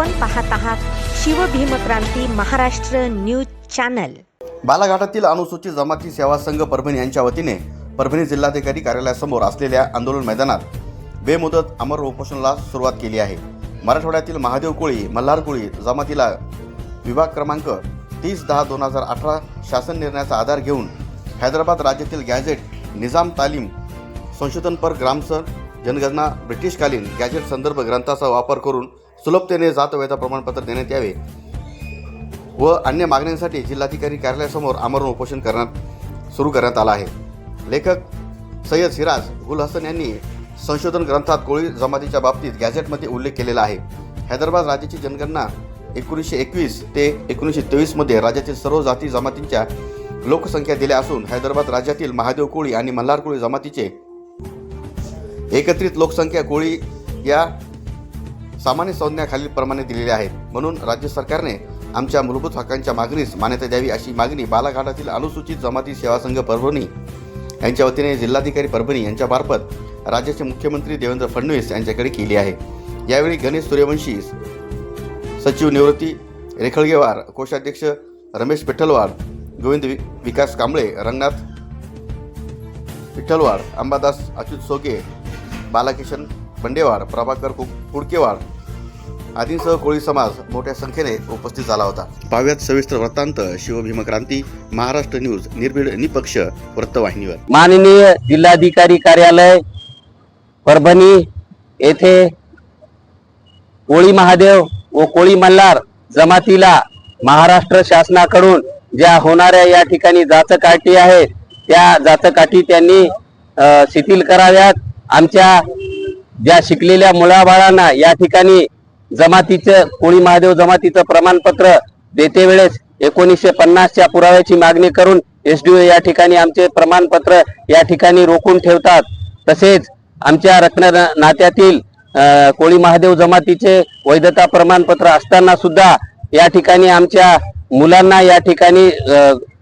आपण पाहत आहात शिवभीमक्रांती महाराष्ट्र न्यूज चॅनल. बालाघाटातील अनुसूचित जमाती सेवा संघ परभणी यांच्या वतीने परभणी जिल्हाधिकारी कार्यालयासमोर असलेल्या आंदोलन मैदानात बेमुदत अमर उपोषणाला सुरुवात केली आहे. मराठवाड्यातील महादेव कोळी मल्हार कोळी जमातीला विभाग क्रमांक तीस दहा दोन हजार अठरा शासन निर्णयाचा आधार घेऊन हैदराबाद राज्यातील गॅझेट निजाम तालीम संशोधनपर ग्रामसर जनगणना ब्रिटिशकालीन गॅझेट संदर्भ ग्रंथाचा वापर करून सुलभतेने जात जातवैधा प्रमाणपत्र देण्यात यावे व अन्य मागण्यांसाठी जिल्हाधिकारी कार्यालयासमोर आमरण उपोषण करण्यात सुरू करण्यात आलं आहे. लेखक सय्यद सिराज गुल हसन यांनी संशोधन ग्रंथात कोळी जमातीच्या बाबतीत गॅझेटमध्ये उल्लेख केलेला आहे. हैदराबाद राज्याची जनगणना एकोणीसशे एकवीस ते एकोणीसशे तेवीसमध्ये राज्यातील सर्व जाती जमातींच्या लोकसंख्या दिल्या असून हैदराबाद राज्यातील महादेव कोळी आणि मल्हार कोळी जमातीचे एकत्रित लोकसंख्या कोळी या सामान्य संज्ञा खालीलप्रमाणे दिलेल्या आहेत. म्हणून राज्य सरकारने आमच्या मूलभूत हक्कांच्या मागणीस मान्यता द्यावी अशी मागणी बालाघाटातील अनुसूचित जमाती सेवा संघ परभणी यांच्या वतीने जिल्हाधिकारी परभणी यांच्यामार्फत राज्याचे मुख्यमंत्री देवेंद्र फडणवीस यांच्याकडे केली आहे. यावेळी गणेश सूर्यवंशी सचिव निवृत्ती रेखळगेवार कोषाध्यक्ष रमेश पिठलवाड गोविंद वि- विकास कांबळे रंगनाथ विठ्ठलवाड अंबादास अच्युत सोगे बालाकिशन बंडेवाड प्रभाकर कु- कुडकेवाड आदींसह कोळी समाज मोठ्या संख्येने उपस्थित झाला होता. पाव्यात सविस्तर वृत्तांत शिवभीमक्रांती महाराष्ट्र न्यूज निर्भीड निपक्ष वृत्तवाहिनीवर. माननीय जिल्हाधिकारी कार्यालय परभणी येथे कोळी महादेव व कोळी मल्हार जमातीला महाराष्ट्र शासनाकडून ज्या होणाऱ्या या ठिकाणी जाचकाठी आहेत त्या जाचकाठी त्यांनी शिथिल कराव्यात. आमच्या ज्या शिकलेल्या मुलाबाळांना या ठिकाणी जमातीचं कोळी महादेव जमातीचं प्रमाणपत्र देते वेळेस एकोणीसशे पन्नासच्या पुराव्याची मागणी करून एसडीओ या ठिकाणी आमचे प्रमाणपत्र या ठिकाणी रोखून ठेवतात. तसेच आमच्या रत्न नात्यातील कोळी महादेव जमातीचे वैधता प्रमाणपत्र असताना सुद्धा या ठिकाणी आमच्या मुलांना या ठिकाणी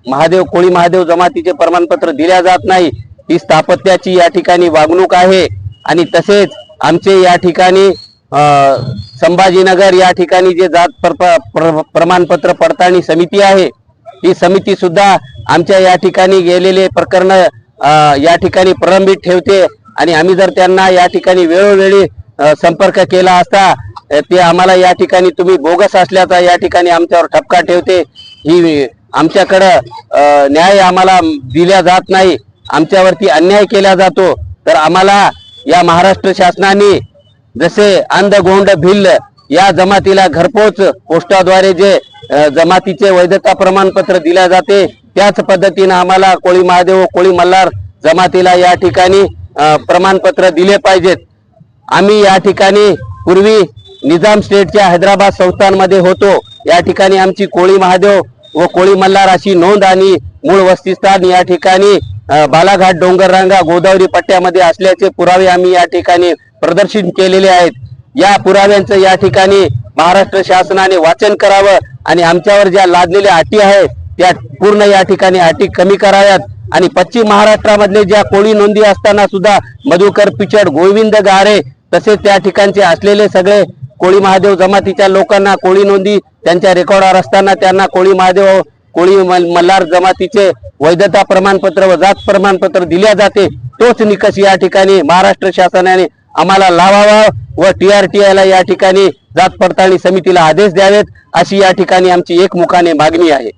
महादेव कोळी महादेव जमातीचे प्रमाणपत्र दिल्या जात नाही. ही स्थापत्याची या ठिकाणी वागणूक आहे. आणि तसेच आमचे या ठिकाणी संभाजीनगर या ठिकाणी जे जात प्र प्र- प्रमाणपत्र पडताळणी समिती आहे ही समिती सुद्धा आमच्या या ठिकाणी गेलेले प्रकरण या ठिकाणी प्रलंबित ठेवते. आणि आम्ही जर त्यांना या ठिकाणी वेळोवेळी संपर्क केला असता ते आम्हाला या ठिकाणी तुम्ही बोगस असल्याचा या ठिकाणी आमच्यावर ठपका ठेवते. ही आमच्याकडं न्याय आम्हाला दिला जात नाही. आमच्यावरती अन्याय केला जातो. तर आम्हाला या महाराष्ट्र शासनाने जसे अंध गोंड भिल्ल या जमातीला घरपोच पोस्टाद्वारे जे जमातीचे वैधता प्रमाणपत्र दिल्या जाते त्याच पद्धतीनं आम्हाला कोळी महादेव व कोळी मल्हार जमातीला या ठिकाणी प्रमाणपत्र दिले पाहिजेत. आम्ही या ठिकाणी पूर्वी निजाम स्टेटच्या हैदराबाद संस्थांमध्ये होतो. या ठिकाणी आमची कोळी महादेव व कोळी मल्हार अशी नोंद आणि मूळ वस्तीस्थान या ठिकाणी बालाघाट डोंगररांगा गोदावरी पट्ट्यामध्ये असल्याचे पुरावे आम्ही या ठिकाणी प्रदर्शित केलेले आहेत. या पुराव्यांचं या ठिकाणी महाराष्ट्र शासनाने वाचन करावं आणि आमच्यावर ज्या लादलेल्या अटी आहेत त्या पूर्ण या ठिकाणी अटी कमी कराव्यात. आणि पश्चिम महाराष्ट्रामधले ज्या कोळी नोंदी असताना सुद्धा मधुकर पिचड गोविंद गारे तसेच त्या ठिकाणचे असलेले सगळे कोळी महादेव जमातीच्या लोकांना कोळी नोंदी त्यांच्या रेकॉर्डवर असताना त्यांना कोळी महादेव कोळी मल- मल्हार जमातीचे वैधता प्रमाणपत्र व जात प्रमाणपत्र दिल्या जाते. तोच निकष या ठिकाणी महाराष्ट्र शासनाने आम्हाला लावावा व टी आर टी आयला या ठिकाणी जात पडताळणी समितीला आदेश द्यावेत अशी या ठिकाणी आमची एकमुखाने मागणी आहे.